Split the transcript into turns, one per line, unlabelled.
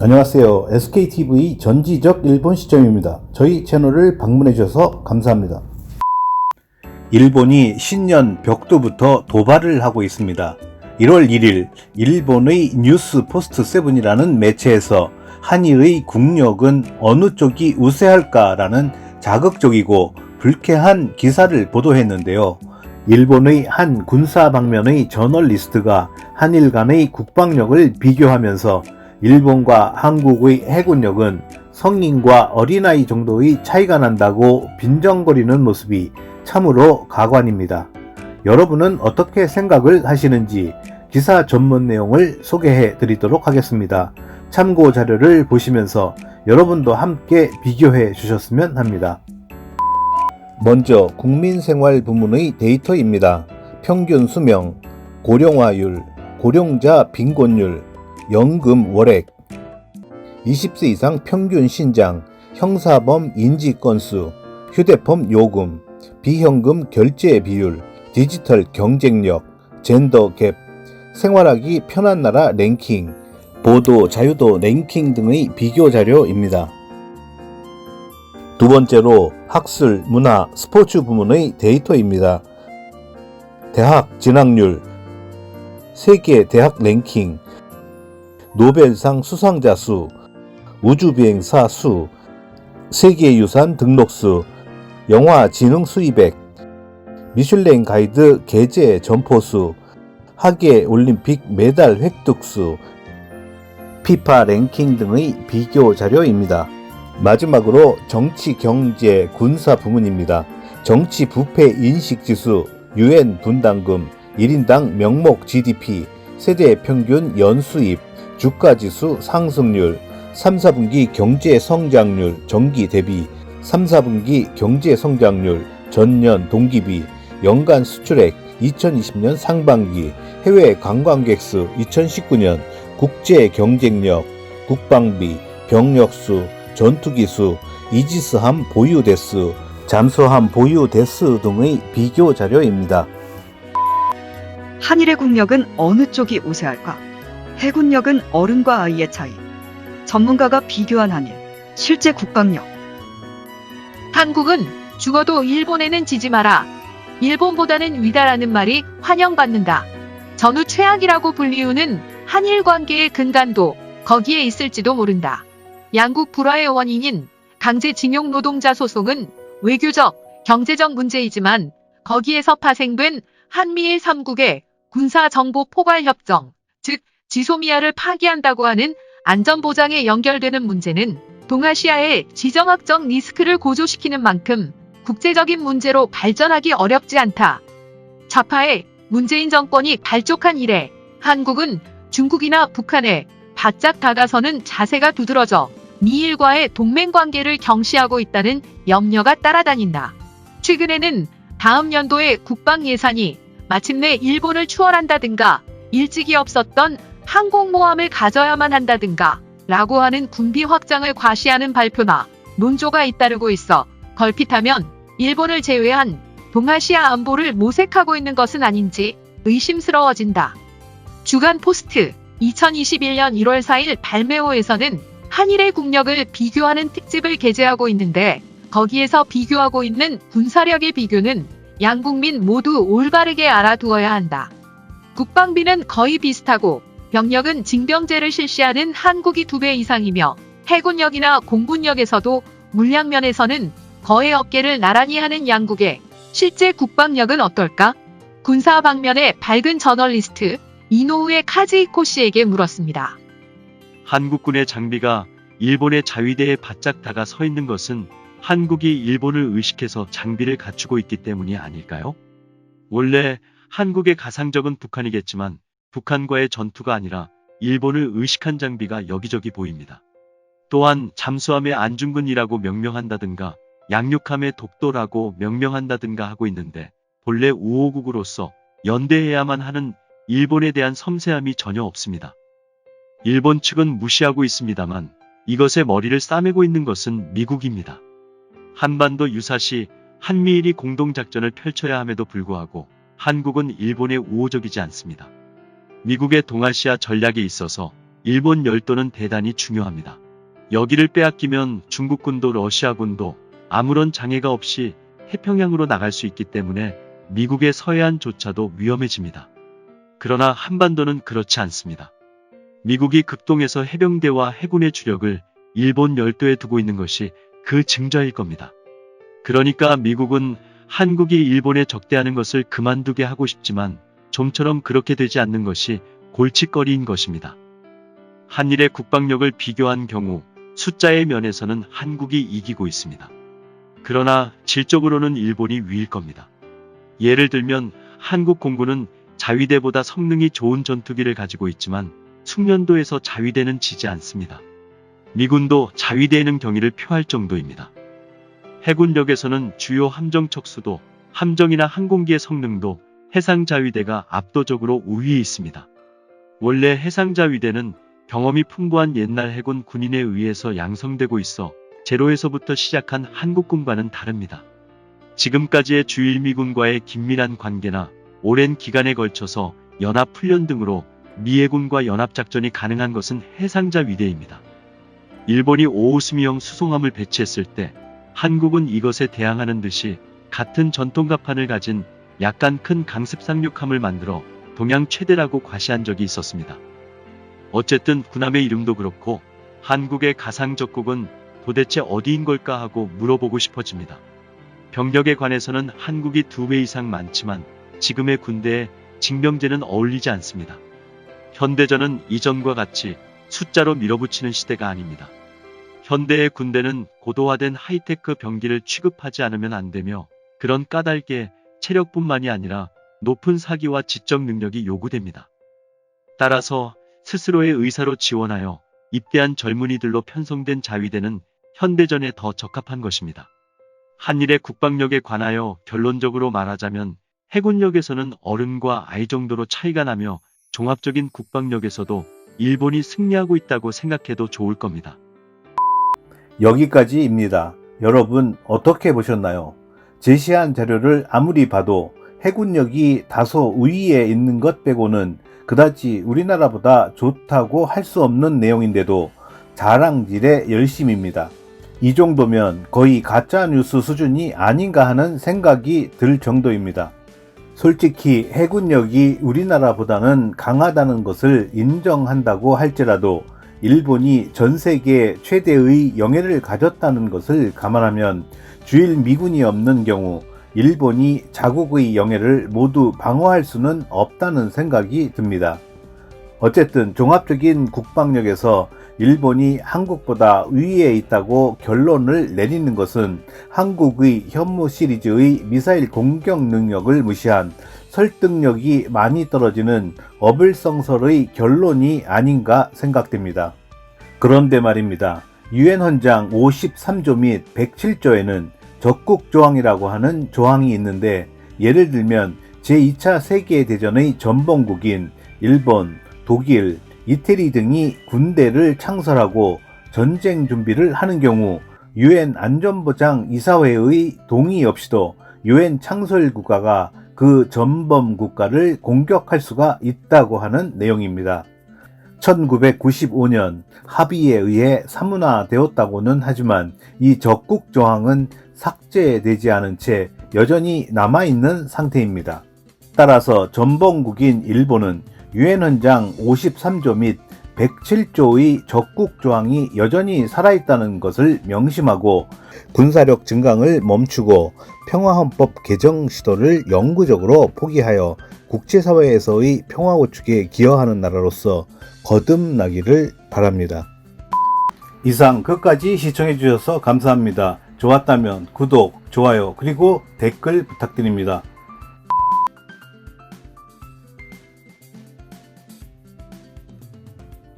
안녕하세요. SKTV 전지적 일본 시점입니다. 저희 채널을 방문해 주셔서 감사합니다. 일본이 신년 벽두부터 도발을 하고 있습니다. 1월 1일 일본의 뉴스 포스트 세븐이라는 매체에서 한일의 국력은 어느 쪽이 우세할까라는 자극적이고 불쾌한 기사를 보도했는데요. 일본의 한 군사 방면의 저널리스트가 한일 간의 국방력을 비교하면서 일본과 한국의 해군력은 성인과 어린아이 정도의 차이가 난다고 빈정거리는 모습이 참으로 가관입니다. 여러분은 어떻게 생각을 하시는지 기사 전문 내용을 소개해 드리도록 하겠습니다. 참고 자료를 보시면서 여러분도 함께 비교해 주셨으면 합니다. 먼저 국민생활 부문의 데이터입니다. 평균 수명, 고령화율, 고령자 빈곤율, 연금 월액, 20세 이상 평균 신장, 형사범 인지 건수, 휴대폰 요금, 비현금 결제 비율, 디지털 경쟁력, 젠더 갭, 생활하기 편한 나라 랭킹, 보도 자유도 랭킹 등의 비교 자료입니다. 두 번째로 학술, 문화, 스포츠 부문의 데이터입니다. 대학 진학률, 세계 대학 랭킹, 노벨상 수상자 수, 우주비행사 수, 세계유산 등록수, 영화 진흥 수입액, 미슐랭 가이드 게재 점포수, 하계 올림픽 메달 획득수, 피파 랭킹 등의 비교 자료입니다. 마지막으로 정치, 경제, 군사 부문입니다. 정치 부패 인식 지수, 유엔 분담금, 1인당 명목 GDP, 세대 평균 연수입, 주가 지수 상승률, 3, 4분기 경제 성장률 정기 대비, 3, 4분기 경제 성장률 전년 동기비, 연간 수출액 2020년 상반기, 해외 관광객 수 2019년, 국제 경쟁력, 국방비, 병력수, 전투기수, 이지스함 보유 대수, 잠수함 보유 대수 등의 비교 자료입니다.
한일의 국력은 어느 쪽이 우세할까? 해군력은 어른과 아이의 차이. 전문가가 비교한 한일. 실제 국방력.
한국은 죽어도 일본에는 지지 마라. 일본보다는 위다라는 말이 환영받는다. 전후 최악이라고 불리우는 한일 관계의 근간도 거기에 있을지도 모른다. 양국 불화의 원인인 강제징용 노동자 소송은 외교적, 경제적 문제이지만 거기에서 파생된 한미일 3국의 군사정보 포괄 협정, 즉 지소미아를 파기한다고 하는 안전보장에 연결되는 문제는 동아시아의 지정학적 리스크를 고조시키는 만큼 국제적인 문제로 발전하기 어렵지 않다. 좌파의 문재인 정권이 발족한 이래 한국은 중국이나 북한에 바짝 다가서는 자세가 두드러져 미일과의 동맹 관계를 경시하고 있다는 염려가 따라다닌다. 최근에는 다음 연도의 국방 예산이 마침내 일본을 추월한다든가 일찍이 없었던 항공모함을 가져야만 한다든가 라고 하는 군비 확장을 과시하는 발표나 논조가 잇따르고 있어 걸핏하면 일본을 제외한 동아시아 안보를 모색하고 있는 것은 아닌지 의심스러워진다. 주간 포스트 2021년 1월 4일 발매호에서는 한일의 국력을 비교하는 특집을 게재하고 있는데 거기에서 비교하고 있는 군사력의 비교는 양국민 모두 올바르게 알아두어야 한다. 국방비는 거의 비슷하고 병력은 징병제를 실시하는 한국이 두 배 이상이며 해군력이나 공군력에서도 물량면에서는 거의 어깨를 나란히 하는 양국의 실제 국방력은 어떨까? 군사 방면의 밝은 저널리스트 이노우의 카즈이코 씨에게 물었습니다.
한국군의 장비가 일본의 자위대에 바짝 다가 서 있는 것은 한국이 일본을 의식해서 장비를 갖추고 있기 때문이 아닐까요? 원래 한국의 가상적은 북한이겠지만 북한과의 전투가 아니라 일본을 의식한 장비가 여기저기 보입니다. 또한 잠수함의 안중근이라고 명명한다든가 양육함의 독도라고 명명한다든가 하고 있는데 본래 우호국으로서 연대해야만 하는 일본에 대한 섬세함이 전혀 없습니다. 일본 측은 무시하고 있습니다만 이것에 머리를 싸매고 있는 것은 미국입니다. 한반도 유사시 한미일이 공동작전을 펼쳐야 함에도 불구하고 한국은 일본에 우호적이지 않습니다. 미국의 동아시아 전략에 있어서 일본 열도는 대단히 중요합니다. 여기를 빼앗기면 중국군도 러시아군도 아무런 장애가 없이 태평양으로 나갈 수 있기 때문에 미국의 서해안조차도 위험해집니다. 그러나 한반도는 그렇지 않습니다. 미국이 극동에서 해병대와 해군의 주력을 일본 열도에 두고 있는 것이 그 증자일 겁니다. 그러니까 미국은 한국이 일본에 적대하는 것을 그만두게 하고 싶지만 좀처럼 그렇게 되지 않는 것이 골칫거리인 것입니다. 한일의 국방력을 비교한 경우 숫자의 면에서는 한국이 이기고 있습니다. 그러나 질적으로는 일본이 위일 겁니다. 예를 들면 한국 공군은 자위대보다 성능이 좋은 전투기를 가지고 있지만 숙련도에서 자위대는 지지 않습니다. 미군도 자위대에는 경의를 표할 정도입니다. 해군력에서는 주요 함정 척수도, 함정이나 항공기의 성능도 해상자위대가 압도적으로 우위에 있습니다. 원래 해상자위대는 경험이 풍부한 옛날 해군 군인에 의해서 양성되고 있어 제로에서부터 시작한 한국군과는 다릅니다. 지금까지의 주일미군과의 긴밀한 관계나 오랜 기간에 걸쳐서 연합훈련 등으로 미해군과 연합작전이 가능한 것은 해상자 위대입니다. 일본이 오우스미형 수송함을 배치했을 때 한국은 이것에 대항하는 듯이 같은 전통갑판을 가진 약간 큰 강습 상륙함을 만들어 동양 최대라고 과시한 적이 있었습니다. 어쨌든 군함의 이름도 그렇고 한국의 가상 적국은 도대체 어디인 걸까 하고 물어보고 싶어집니다. 병력에 관해서는 한국이 두 배 이상 많지만 지금의 군대에 징병제는 어울리지 않습니다. 현대전은 이전과 같이 숫자로 밀어붙이는 시대가 아닙니다. 현대의 군대는 고도화된 하이테크 병기를 취급하지 않으면 안 되며 그런 까닭에 체력뿐만이 아니라 높은 사기와 지적 능력이 요구됩니다. 따라서 스스로의 의사로 지원하여 입대한 젊은이들로 편성된 자위대는 현대전에 더 적합한 것입니다. 한일의 국방력에 관하여 결론적으로 말하자면 해군력에서는 어른과 아이 정도로 차이가 나며 종합적인 국방력에서도 일본이 승리하고 있다고 생각해도 좋을 겁니다.
여기까지입니다. 여러분 어떻게 보셨나요? 제시한 자료를 아무리 봐도 해군력이 다소 우위에 있는 것 빼고는 그다지 우리나라보다 좋다고 할 수 없는 내용인데도 자랑질의 열심입니다. 이 정도면 거의 가짜뉴스 수준이 아닌가 하는 생각이 들 정도입니다. 솔직히 해군력이 우리나라보다는 강하다는 것을 인정한다고 할지라도 일본이 전 세계 최대의 영해를 가졌다는 것을 감안하면 주일 미군이 없는 경우 일본이 자국의 영해를 모두 방어할 수는 없다는 생각이 듭니다. 어쨌든 종합적인 국방력에서 일본이 한국보다 위에 있다고 결론을 내리는 것은 한국의 현무 시리즈의 미사일 공격 능력을 무시한 설득력이 많이 떨어지는 어불성설의 결론이 아닌가 생각됩니다. 그런데 말입니다. 유엔 헌장 53조 및 107조에는 적국 조항이라고 하는 조항이 있는데 예를 들면 제2차 세계대전의 전범국인 일본, 독일, 이태리 등이 군대를 창설하고 전쟁 준비를 하는 경우 유엔 안전보장 이사회의 동의 없이도 유엔 창설 국가가 그 전범 국가를 공격할 수가 있다고 하는 내용입니다. 1995년 합의에 의해 사문화되었다고는 하지만 이 적국 조항은 삭제되지 않은 채 여전히 남아있는 상태입니다. 따라서 전범국인 일본은 유엔 헌장 53조 및 107조의 적국 조항이 여전히 살아있다는 것을 명심하고 군사력 증강을 멈추고 평화헌법 개정 시도를 영구적으로 포기하여 국제사회에서의 평화 구축에 기여하는 나라로서 거듭나기를 바랍니다. 이상 끝까지 시청해주셔서 감사합니다. 좋았다면 구독, 좋아요, 그리고 댓글 부탁드립니다.